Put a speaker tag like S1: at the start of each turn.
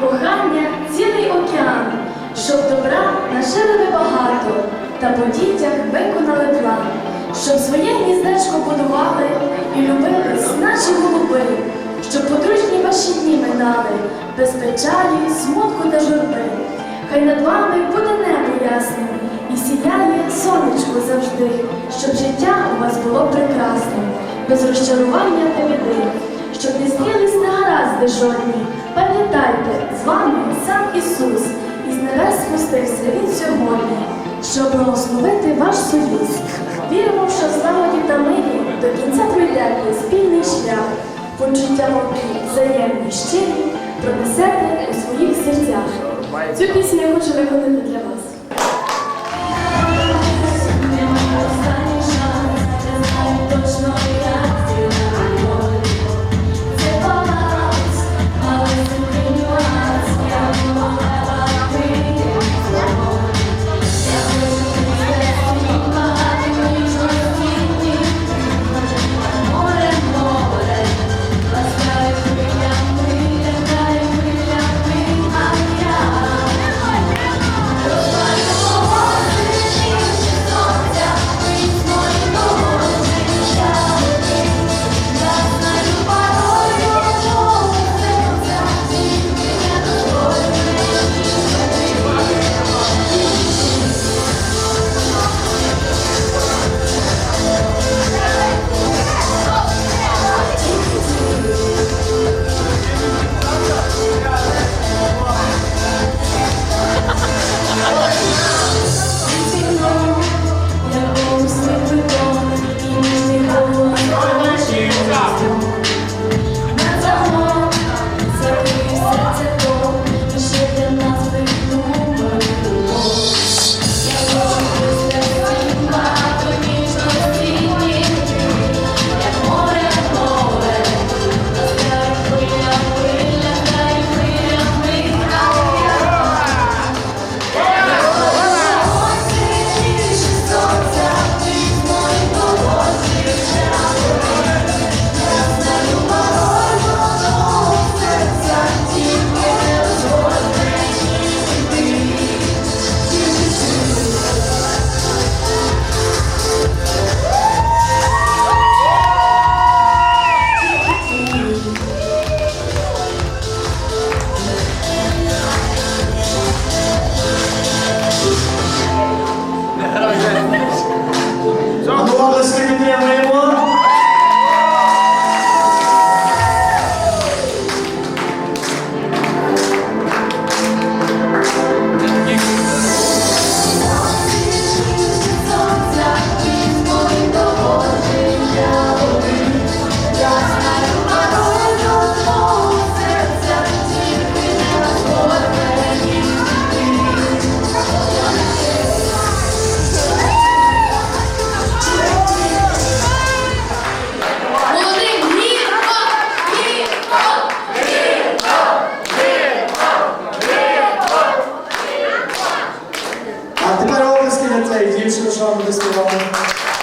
S1: кохання цілий океан, щоб добра нажили ви багато, та по дітях виконали план, щоб своє гніздечко будували і любились наші голуби, щоб подружні ваші дні минали, без печалі, смутку та журби. Хай над вами буде небо ясним і сіяє сонечко завжди, щоб життя у вас було прекрасним, без розчарування та біди, щоб не з'їлись негаразди жодні. Пам'ятайте, з вами сам Ісус, і з небес спустився Він сьогодні, щоб благословити ваш союз. Віримо, що з злагоді та мирі до кінця пройдете спільний шлях, почуття мовки, взаємні щирі, пронесете у своїх серцях. Цю пісню я хочу виконати
S2: 功。